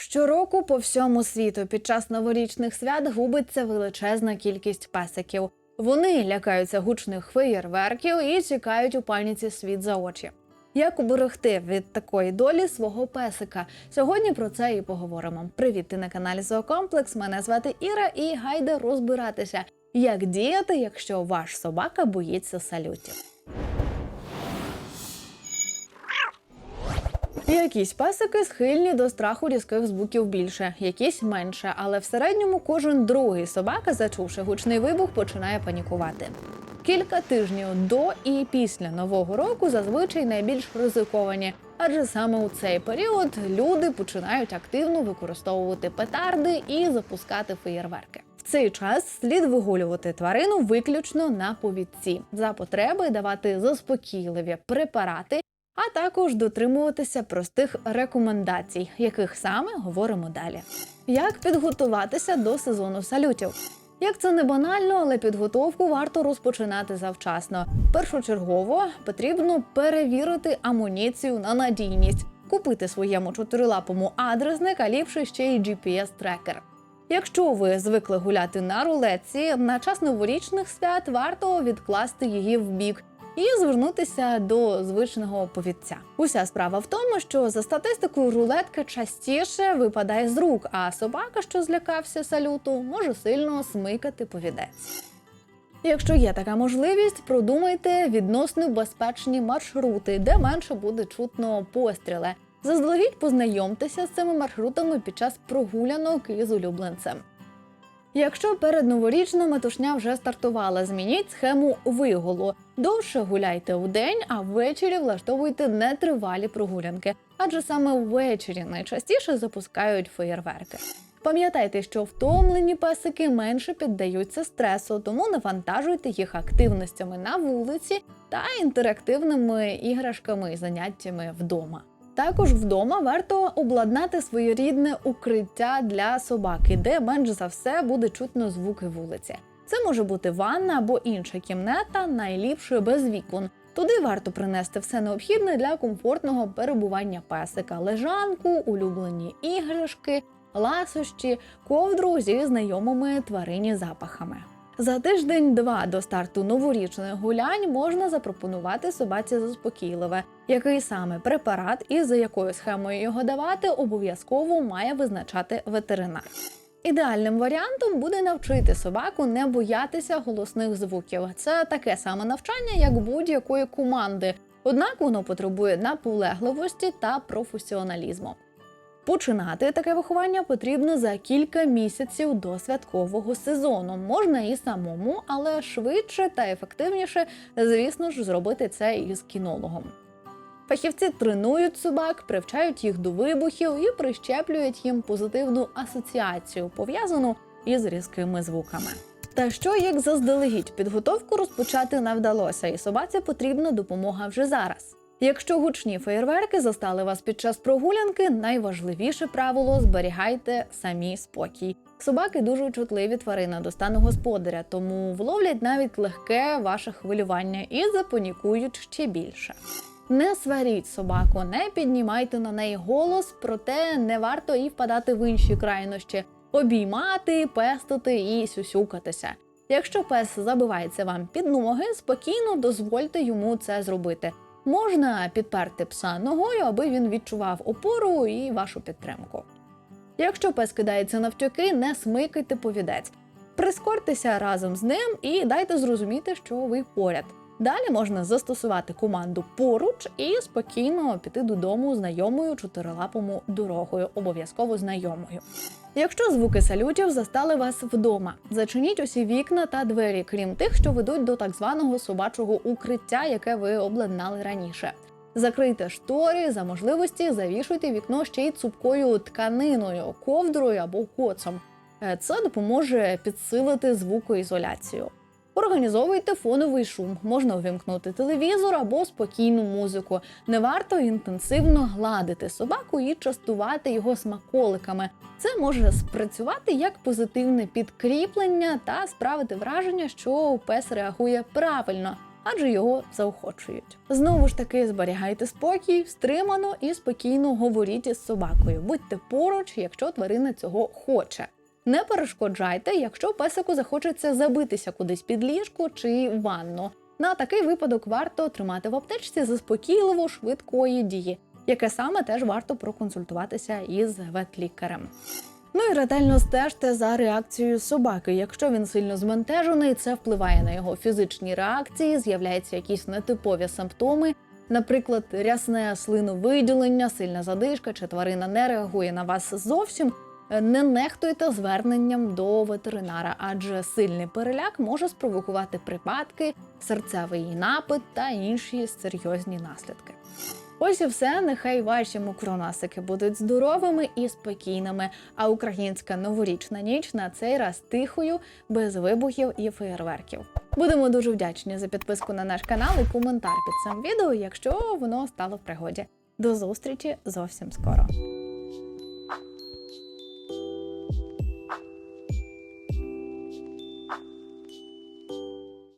Щороку по всьому світу під час новорічних свят губиться величезна кількість песиків. Вони лякаються гучних феєрверків і чекають у паніці світ за очі. Як уберегти від такої долі свого песика? Сьогодні про це і поговоримо. Привіт, ти на каналі Зоокомплекс. Мене звати Іра, і гайда розбиратися, як діяти, якщо ваш собака боїться салютів. Якісь песики схильні до страху різких звуків більше, якісь менше, але в середньому кожен другий собака, зачувши гучний вибух, починає панікувати. Кілька тижнів до і після нового року зазвичай найбільш ризиковані, адже саме у цей період люди починають активно використовувати петарди і запускати феєрверки. В цей час слід вигулювати тварину виключно на повідці, за потреби давати заспокійливі препарати а також дотримуватися простих рекомендацій, яких саме говоримо далі. Як підготуватися до сезону салютів? Як це не банально, але підготовку варто розпочинати завчасно. Першочергово потрібно перевірити амуніцію на надійність, купити своєму чотирилапому адресник, а ліпше ще й GPS-трекер. Якщо ви звикли гуляти на рулетці, на час новорічних свят варто відкласти її в бік і звернутися до звичного повідця. Уся справа в тому, що за статистикою рулетка частіше випадає з рук, а собака, що злякався салюту, може сильно смикати повідець. Якщо є така можливість, продумайте відносно безпечні маршрути, де менше буде чутно постріли. Заздалегідь познайомтеся з цими маршрутами під час прогулянок із улюбленцем. Якщо перед новорічна метушня вже стартувала, змініть схему виголу. Довше гуляйте вдень, а ввечері влаштовуйте нетривалі прогулянки, адже саме ввечері найчастіше запускають феєрверки. Пам'ятайте, що втомлені песики менше піддаються стресу, тому навантажуйте їх активностями на вулиці та інтерактивними іграшками і заняттями вдома. Також вдома варто обладнати своєрідне укриття для собаки, де менш за все буде чутно звуки вулиці. Це може бути ванна або інша кімната, найліпше без вікон. Туди варто принести все необхідне для комфортного перебування песика: лежанку, улюблені іграшки, ласощі, ковдру зі знайомими тварині запахами. За тиждень-два до старту новорічних гулянь можна запропонувати собаці заспокійливе, який саме препарат і за якою схемою його давати обов'язково має визначати ветеринар. Ідеальним варіантом буде навчити собаку не боятися голосних звуків. Це таке саме навчання, як будь-якої команди, однак воно потребує наполегливості та професіоналізму. Починати таке виховання потрібно за кілька місяців до святкового сезону. Можна і самому, але швидше та ефективніше, звісно ж, зробити це із кінологом. Фахівці тренують собак, привчають їх до вибухів і прищеплюють їм позитивну асоціацію, пов'язану із різкими звуками. Та що як заздалегідь підготовку розпочати не вдалося, і собаці потрібна допомога вже зараз. Якщо гучні феєрверки застали вас під час прогулянки, найважливіше правило зберігайте самі спокій. Собаки дуже чутливі тварини до стану господаря, тому вловлять навіть легке ваше хвилювання і запанікують ще більше. Не сваріть собаку, не піднімайте на неї голос, проте не варто і впадати в інші крайнощі, обіймати, пестити і сюсюкатися. Якщо пес забивається вам під ноги, спокійно дозвольте йому це зробити. Можна підперти пса ногою, аби він відчував опору і вашу підтримку. Якщо пес кидається навтюки, не смикайте повідець. Прискортеся разом з ним і дайте зрозуміти, що ви поряд. Далі можна застосувати команду поруч і спокійно піти додому знайомою чотирилапому дорогою, обов'язково знайомою. Якщо звуки салютів застали вас вдома, зачиніть усі вікна та двері, крім тих, що ведуть до так званого собачого укриття, яке ви обладнали раніше. Закрийте штори, за можливості завішуйте вікно ще й цупкою тканиною, ковдрою або коцом. Е, Це допоможе підсилити звукоізоляцію. Організовуйте фоновий шум, можна увімкнути телевізор або спокійну музику. Не варто інтенсивно гладити собаку і частувати його смаколиками. Це може спрацювати як позитивне підкріплення та справити враження, що пес реагує правильно. адже його заохочують. Знову ж таки, зберігайте спокій, стримано і спокійно говоріть із собакою. Будьте поруч, якщо тварина цього хоче. Не перешкоджайте, якщо песику захочеться забитися кудись під ліжко чи ванну. На такий випадок варто тримати в аптечці заспокійливо швидкої дії, яке саме теж варто проконсультуватися із ветлікарем. Ну і ретельно стежте за реакцією собаки. Якщо він сильно збентежений, це впливає на його фізичні реакції, з'являються якісь нетипові симптоми, наприклад, рясне слиновиділення, сильна задишка чи тварина не реагує на вас зовсім. Е, Не нехтуйте зверненням до ветеринара, адже сильний переляк може спровокувати припадки, серцевий напит та інші серйозні наслідки. Ось і все. Нехай ваші мукронасики будуть здоровими і спокійними. А українська новорічна ніч на цей раз тихою, без вибухів і феєрверків. Будемо дуже вдячні за підписку на наш канал і коментар під цим відео, якщо воно стало в пригоді. До зустрічі зовсім скоро.